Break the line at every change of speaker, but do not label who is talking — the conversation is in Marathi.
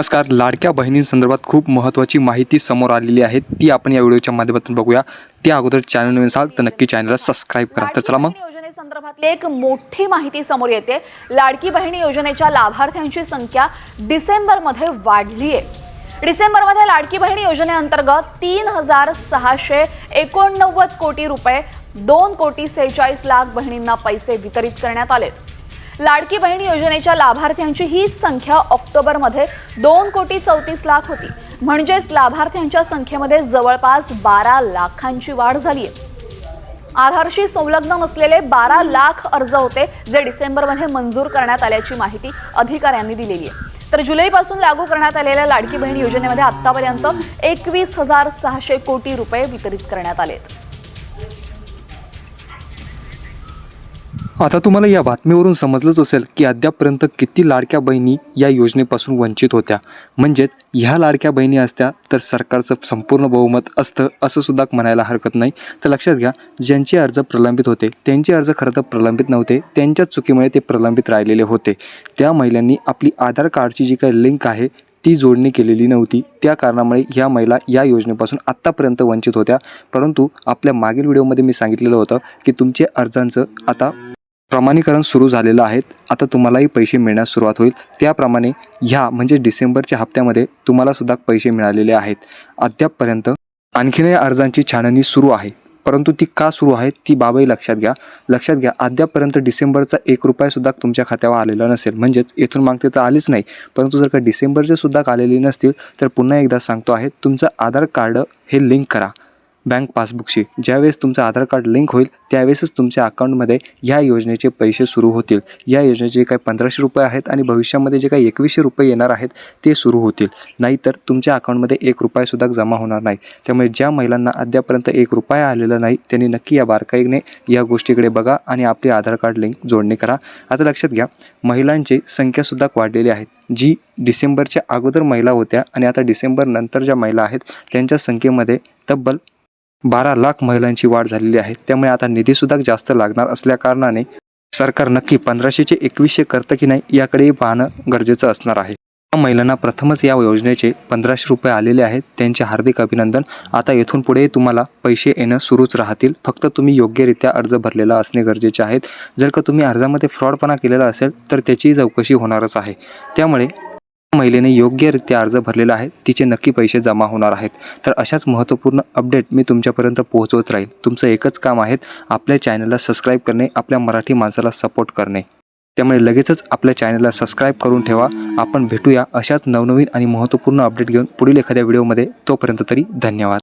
नमस्कार. लाडक्या बहिणींसंदर्भात खूप महत्त्वाची माहिती समोर आलेली आहे. ती आपण या व्हिडिओच्या माध्यमातून बघूया. त्या अगोदर चॅनल नवीन असाल तर नक्की चॅनलला सबस्क्राईब करा. तर चला मग.
योजनेसंदर्भातली एक मोठी माहिती समोर येते. लाडकी बहिणी योजनेच्या लाभार्थ्यांची संख्या डिसेंबरमध्ये वाढली आहे डिसेंबरमध्ये लाडकी बहिणी योजनेअंतर्गत तीन हजार सहाशे एकोणनव्वद कोटी रुपये दोन कोटी सेहेचाळीस लाख बहिणींना पैसे वितरित करण्यात आलेत. लाडकी बहीण योजनेच्या लाभार्थ्यांची हीच संख्या ऑक्टोबरमध्ये दोन कोटी चौतीस लाख होती. म्हणजेच लाभार्थ्यांच्या संख्येमध्ये जवळपास बारा लाखांची वाढ झाली आहे आधारशी संलग्न नसलेले बारा लाख अर्ज होते जे डिसेंबरमध्ये मंजूर करण्यात आल्याची माहिती अधिकाऱ्यांनी दिलेली आहे. तर जुलैपासून लागू करण्यात आलेल्या लाडकी बहीण योजनेमध्ये आतापर्यंत एकवीस हजार सहाशे कोटी रुपये वितरित करण्यात आलेत.
आता तुम्हाला या बातमीवरून समजलंच असेल की अद्यापपर्यंत किती लाडक्या बहिणी या योजनेपासून वंचित होत्या. म्हणजेच ह्या लाडक्या बहिणी असत्या तर सरकारचं संपूर्ण बहुमत असतं असं सुद्धा म्हणायला हरकत नाही. तर लक्षात घ्या ज्यांचे अर्ज प्रलंबित होते त्यांचे अर्ज खरं तर प्रलंबित नव्हते त्यांच्याच चुकीमुळे ते प्रलंबित राहिलेले होते. त्या महिलांनी आपली आधार कार्डची जी काही लिंक आहे ती जोडणी केलेली नव्हती. त्या कारणामुळे ह्या महिला या योजनेपासून आत्तापर्यंत वंचित होत्या. परंतु आपल्या मागील व्हिडिओमध्ये मी सांगितलेलं होतं की तुमचे अर्जांचं आता प्रमाणीकरण सुरू झालेलं आहे. आता तुम्हालाही पैसे मिळण्यास सुरुवात होईल. त्याप्रमाणे ह्या म्हणजे डिसेंबरच्या हप्त्यामध्ये तुम्हालासुद्धा पैसे मिळालेले आहेत. अद्यापपर्यंत आणखीनही अर्जांची छाननी सुरू आहे. परंतु ती का सुरू आहे ती बाबही लक्षात घ्या. लक्षात घ्या अद्यापपर्यंत डिसेंबरचा एक रुपयासुद्धा तुमच्या खात्यावर आलेला नसेल. म्हणजेच येथून मागते तर आलीच नाही. परंतु जर का डिसेंबरचे सुद्धा आलेले नसतील तर पुन्हा एकदा सांगतो आहे तुमचं आधार कार्ड हे लिंक करा. बँक पासबुकशी. ज्यावेळेस तुमचं आधार कार्ड लिंक होईल त्यावेळेसच तुमच्या अकाउंटमध्ये ह्या योजनेचे पैसे सुरू होतील. या योजनेचे जे काही पंधराशे रुपये आहेत आणि भविष्यामध्ये जे काही एकवीसशे रुपये येणार आहेत ते सुरू होतील. नाहीतर तुमच्या अकाउंटमध्ये एक रुपयासुद्धा जमा होणार नाही. त्यामुळे ज्या महिलांना अद्यापर्यंत एक रुपया आलेला नाही त्यांनी नक्की या बारकाईने या गोष्टीकडे बघा आणि आपली आधार कार्ड लिंक जोडणी करा. आता लक्षात घ्या महिलांची संख्यासुद्धा वाढलेली आहे. जी डिसेंबरच्या अगोदर महिला होत्या आणि आता डिसेंबर नंतर ज्या महिला आहेत त्यांच्या संख्येमध्ये तब्बल बारा लाख महिलांची वाढ झालेली आहे. त्यामुळे आता निधीसुद्धा जास्त लागणार असल्या कारणाने सरकार नक्की पंधराशेचे एकवीसशे करतं की नाही याकडेही पाहणं गरजेचं असणार आहे. महिलांना प्रथमच या योजनेचे पंधराशे रुपये आलेले आहेत. त्यांचे हार्दिक अभिनंदन. आता येथून पुढे तुम्हाला पैसे येणं सुरूच राहतील. फक्त तुम्ही योग्यरित्या अर्ज भरलेला असणे गरजेचे आहेत. जर का तुम्ही अर्जामध्ये फ्रॉडपणा केलेला असेल तर त्याची चौकशी होणारच आहे. त्यामुळे महिलेने योग्यरित्या अर्ज भरलेला आहे. तिचे नक्की पैसे जमा होणार आहेत. तर अशाच महत्त्वपूर्ण अपडेट मी तुमच्यापर्यंत पोहोचवत राहील. तुमचं एकच काम आहे आपल्या चॅनलला सबस्क्राईब करणे आपल्या मराठी माणसाला सपोर्ट करणे. त्यामुळे लगेचच आपल्या चॅनलला सबस्क्राईब करून ठेवा. आपण भेटूया अशाच नवनवीन आणि महत्त्वपूर्ण अपडेट घेऊन पुढील एखाद्या व्हिडिओमध्ये. तोपर्यंत तरी धन्यवाद.